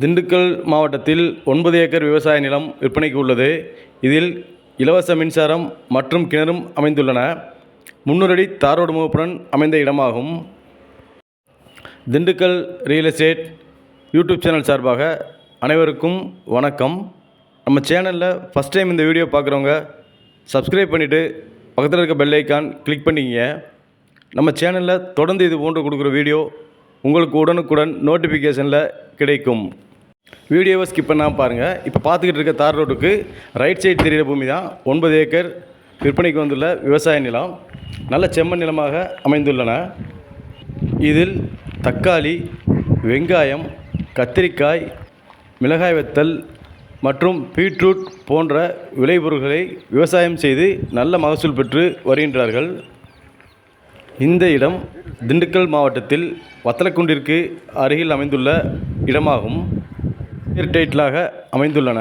திண்டுக்கல் மாவட்டத்தில் ஒன்பது ஏக்கர் விவசாய நிலம் விற்பனைக்கு உள்ளது. இதில் இலவச மின்சாரம் மற்றும் கிணறும் அமைந்துள்ளன. முன்னூறு அடி தார் ரோடு முகப்புடன் அமைந்த இடமாகும். Dindigul real estate YouTube channel சார்பாக அனைவருக்கும் வணக்கம். நம்ம சேனலில் ஃபஸ்ட் டைம் இந்த வீடியோ பார்க்குறவங்க சப்ஸ்கிரைப் பண்ணிவிட்டு பக்கத்தில் இருக்க பெல் ஐக்கான் கிளிக் பண்ணிக்கங்க. நம்ம சேனலில் தொடர்ந்து இது போன்று கொடுக்குற வீடியோ உங்களுக்கு உடனுக்குடன் நோட்டிஃபிகேஷனில் கிடைக்கும். வீடியோவை ஸ்கிப் பண்ணாமல் பாருங்கள் இப்போ பார்த்துக்கிட்டு இருக்க தார் ரோட்டுக்கு ரைட் சைடு தெரிகிற பூமி தான். ஒன்பது ஏக்கர் விற்பனைக்கு வந்துள்ள விவசாய நிலம். நல்ல செம்மண் நிலமாக அமைந்துள்ளன. இதில் தக்காளி வெங்காயம் கத்திரிக்காய் மிளகாய் வெத்தல் மற்றும் பீட்ரூட் போன்ற விளைபொருட்களை விவசாயம் செய்து நல்ல மகசூல் பெற்று வருகின்றார்கள். இந்த இடம் திண்டுக்கல் மாவட்டத்தில் வத்தலக்குண்டிற்கு அருகில் அமைந்துள்ள இடமாகும். டைட்டிலாக அமைந்துள்ளன.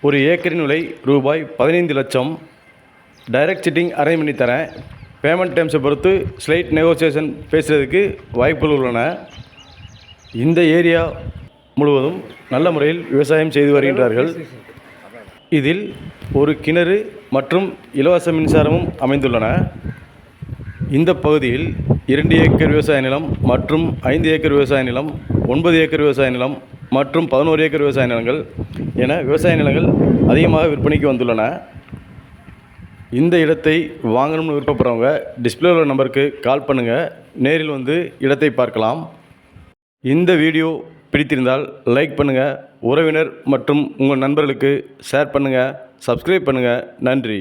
ஒரு ஏக்கரின் விலை ரூபாய் பதினைந்து லட்சம். டைரக்ட் சிட்டிங் அரேஞ்ச் பண்ணி தரேன் பேமெண்ட் டைம்ஸை பொறுத்து ஸ்லைட் நெகோசியேஷன் பேசுகிறதுக்கு வாய்ப்புகள் உள்ளன. இந்த ஏரியா முழுவதும் நல்ல முறையில் விவசாயம் செய்து வருகின்றார்கள். இதில் ஒரு கிணறு மற்றும் இலவச மின்சாரமும் அமைந்துள்ளன. இந்த பகுதியில் இரண்டு ஏக்கர் விவசாய நிலம் மற்றும் ஐந்து ஏக்கர் விவசாய நிலம் ஒன்பது ஏக்கர் விவசாய நிலம் மற்றும் பதினோரு ஏக்கர் விவசாய நிலங்கள் என விவசாய நிலங்கள் அதிகமாக விற்பனைக்கு வந்துள்ளன. இந்த இடத்தை வாங்கணும்னு விருப்பப்படுறவங்க டிஸ்பிளே உள்ள நம்பருக்கு கால் பண்ணுங்கள் நேரில் வந்து இடத்தை பார்க்கலாம். இந்த வீடியோ பிடித்திருந்தால் லைக் பண்ணுங்கள் உறவினர் மற்றும் உங்கள் நண்பர்களுக்கு ஷேர் பண்ணுங்கள் சப்ஸ்கிரைப் பண்ணுங்கள் நன்றி.